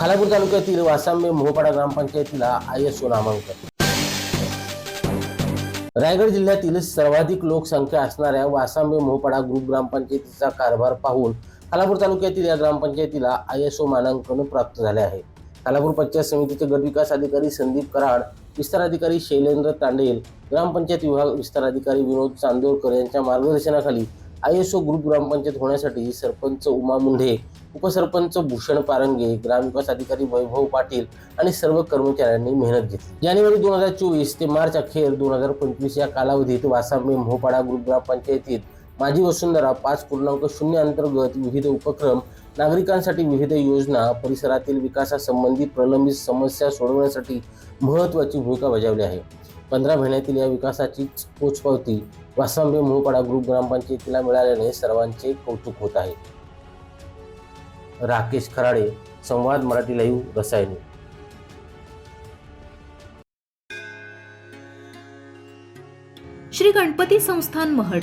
खालापूर तालुक्यातील वासांबे मोहपाडा ग्रामपंचायतीला I S ओ नामांकन. रायगड जिल्ह्यातील सर्वाधिक लोकसंख्या असणाऱ्या वासांबे मोहपाडा ग्रुप ग्रामपंचायतीचा कारभार पाहून खालापूर तालुक्यातील या ग्रामपंचायतीला आय एस ओ मानांकन प्राप्त झाले आहे. खालापूर पंचायत समितीचे गटविकास अधिकारी संदीप कराड विस्तार अधिकारी शैलेंद्र तांडेल ग्रामपंचायत विभाग विस्तार अधिकारी विनोद चांदोरकर यांच्या मार्गदर्शनाखाली I S O group gram panchayat होण्यासाठी सरपंच उमा मुंढे उपसरपंच भूषण पारंगे ग्रामविकास अधिकारी वैभव पाटील आणि सर्व कर्मचाऱ्यांनी मेहनत घेतली. जानेवारी दोन हजार चोवीस ते मार्च अखेर दोन हजार पंचवीस या कालावधीत वासांबे मोहपाडा ग्रुप ग्रामपंचायतीत माझी वसुंधरा पाच पूर्णांक शून्य अंतर्गत विविध उपक्रम नागरिकांसाठी विविध योजना परिसरातील विकासासंबंधी प्रलंबित समस्या सोडवण्यासाठी महत्त्वाची भूमिका बजावली आहे. पंधरा महिन्यातील या विकासाची पोचपावती वासांबे मोहपाडा ग्रुप ग्रामपंचायतीला मिळाल्याने सर्वांचे कौतुक होत आहे. राकेश खराडे संवाद मराठी लाईव्ह रसायने. श्री गणपती संस्थान महड.